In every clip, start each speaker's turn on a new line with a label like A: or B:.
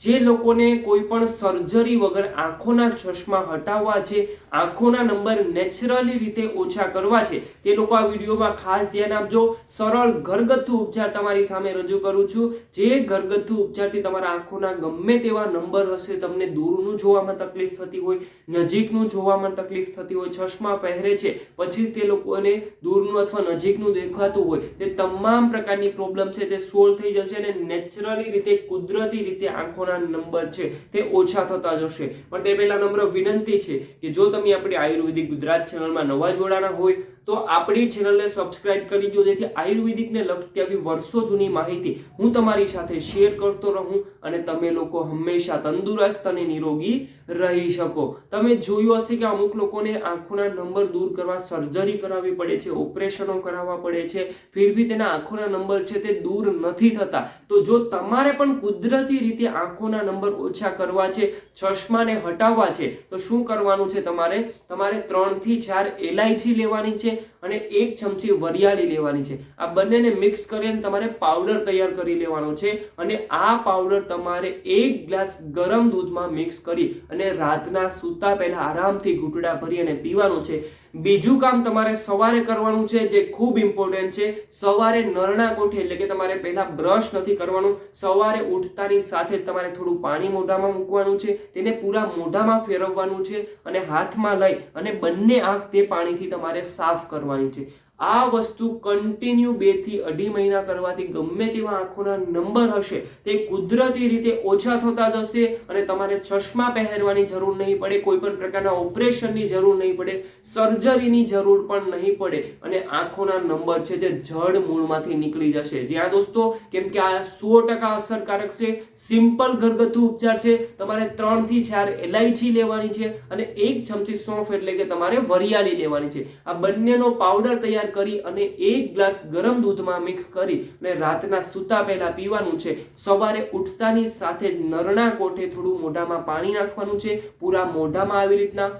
A: જે લોકોને કોઈ પણ સર્જરી વગર આંખોના ચશ્મા હટાવવા છે, આંખોના નંબર નેચરલી રીતે ઓછા કરવા છે, તે લોકો આ વિડીયોમાં ખાસ ધ્યાન આપજો. સરળ ઘરગથ્થુ ઉપચાર તમારી સામે રજૂ કરું છું. જે ઘરગથ્થુ ઉપચારથી તમારા આંખોના ગમે તેવા નંબર હશે, તમને દૂરનું જોવામાં તકલીફ થતી હોય, નજીકનું જોવામાં તકલીફ થતી હોય, ચશ્મા પહેરે છે, પછી તે લોકોને દૂરનું અથવા નજીકનું દેખાતું હોય, તે તમામ પ્રકારની પ્રોબ્લેમ છે, તે સોલ્વ થઈ જશે અને નેચરલી રીતે, કુદરતી રીતે આંખોના નંબર છે, તે ઓછા થતા જશે. પણ તે પહેલા નમ્ર વિનંતી છે કે જો તમે આપણી આયુર્વેદિક ગુજરાત ચેનલમાં નવા જોડાના હોય તો આપણી ચેનલને સબસ્ક્રાઇબ કરી દો, જેથી આયુર્વેદિકને લગતી આવી વર્ષો જૂની માહિતી હું તમારી સાથે શેર કરતો રહું અને તમે લોકો હંમેશા તંદુરસ્ત અને નિરોગી રહી શકો. તમે જોયું હશે કે અમુક લોકોને આંખોના નંબર દૂર કરવા સર્જરી કરાવવી પડે છે ઓપરેશનો કરાવવા પડે છે, ફિર બી તેના આંખોના નંબર છે તે દૂર નથી થતા. તો જો તમારે પણ કુદરતી રીતે આંખોના નંબર ઓછા કરવા છે, ચશ્માને હટાવવા છે, તો શું કરવાનું છે તમારે? તમારે ત્રણથી ચાર એલાયચી લેવાની છે અને એક ચમચી વરિયાળી લેવાની છે. આ બંનેને મિક્સ કરીને તમારે પાવડર તૈયાર કરી લેવાનો છે અને આ પાવડર તમારે એક ગ્લાસ ગરમ દૂધમાં મિક્સ કરી અને રાતના સૂતા પહેલા આરામથી ઘૂંટડા ભરી અને પીવાનું છે. બીજું કામ તમારે સવારે કરવાનું છે, જે ખૂબ ઇમ્પોર્ટન્ટ છે, સવારે નરણા કોઠે, એટલે કે તમારે પહેલા બ્રશ નથી કરવાનું, સવારે ઉઠતાની સાથે જ તમારે થોડું પાણી મોઢામાં મૂકવાનું છે, તેને પૂરા મોઢામાં ફેરવવાનું છે, અને હાથમાં લઈ અને બંને આંખ તે પાણીથી તમારે સાફ કરવાની છે. આ વસ્તુ કન્ટિન્યુ બેથી અઢી મહિના કરવાથી ગમે તેવા આંખોના નંબર હશે, તે કુદરતી રીતે ઓછા થતા જશે અને તમારે ચશ્મા પહેરવાની જરૂર નહીં પડે કોઈ પણ પ્રકારના ઓપરેશનની જરૂર નહીં પડે સર્જરીની જરૂર પણ નહીં પડે અને આંખોના નંબર છે જે જડ મૂળમાંથી નીકળી જશે. જ્યાં દોસ્તો, કેમ કે આ સો ટકા અસરકારક છે સિમ્પલ ઘરગથ્થુ ઉપચાર છે, તમારે ત્રણથી ચાર એલાયચી લેવાની છે અને એક ચમચી સોંફ એટલે કે તમારે વરિયાળી લેવાની છે. આ બંનેનો પાવડર તૈયાર કરી અને એક ગ્લાસ ગરમ દૂધમાં મિક્સ કરી અને રાતના સૂતા પહેલા પીવાનું છે. સવારે ઉઠતાની સાથે જ નરણા કોઠે થોડું મોઢામાં પાણી નાખવાનું છે. પૂરા મોઢામાં આવી રીતના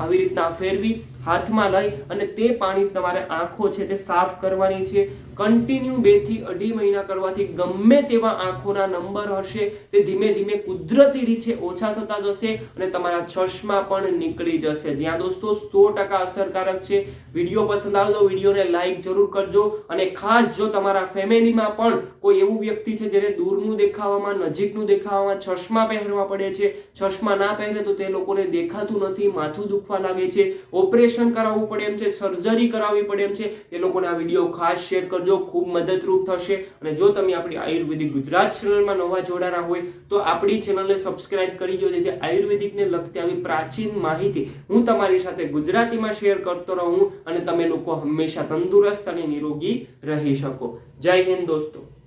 A: આવી રીતના ફેરવી હાથમાં લઈ અને તે પાણી તમારે આંખો છે તે સાફ કરવાની છે. કન્ટિન્યુ બેથી અઢી મહિના કરવાથી ગમે તેવા આંખોના નંબર હશે, તે ધીમે ધીમે કુદરતી રીતે ઓછા થતા જશે અને તમારા ચશ્મા પણ નીકળી જશે. જ્યાં દોસ્તો સો ટકા અસરકારક છે. વીડિયો પસંદ આવે તો વિડીયોને લાઇક જરૂર કરજો અને ખાસ જો તમારા ફેમિલીમાં પણ કોઈ એવું વ્યક્તિ છે જેને દૂરનું દેખાવામાં, નજીકનું દેખાવામાં ચશ્મા પહેરવા પડે છે, ચશ્મા ના પહેરે તો તે લોકોને દેખાતું નથી, માથું દુખવા લાગે છે ઓપરેશન કરાવવું પડે એમ છે સર્જરી કરાવવી પડે એમ છે, એ લોકોને આ વીડિયો ખાસ શેર કરજો, ખૂબ મદદરૂપ થશે. અને જો તમે આપણી આયુર્વેદિક ગુજરાત ચેનલમાં નવા જોડાના હોય, તો આપણી ચેનલને સબસ્ક્રાઇબ કરી દો, જેથી આયુર્વેદિકને લગતી આવી પ્રાચીન માહિતી હું તમારી સાથે ગુજરાતીમાં શેર કરતો રહું અને તમે લોકો હંમેશા તંદુરસ્ત અને નિરોગી રહી શકો. જય હિન્દ દોસ્તો.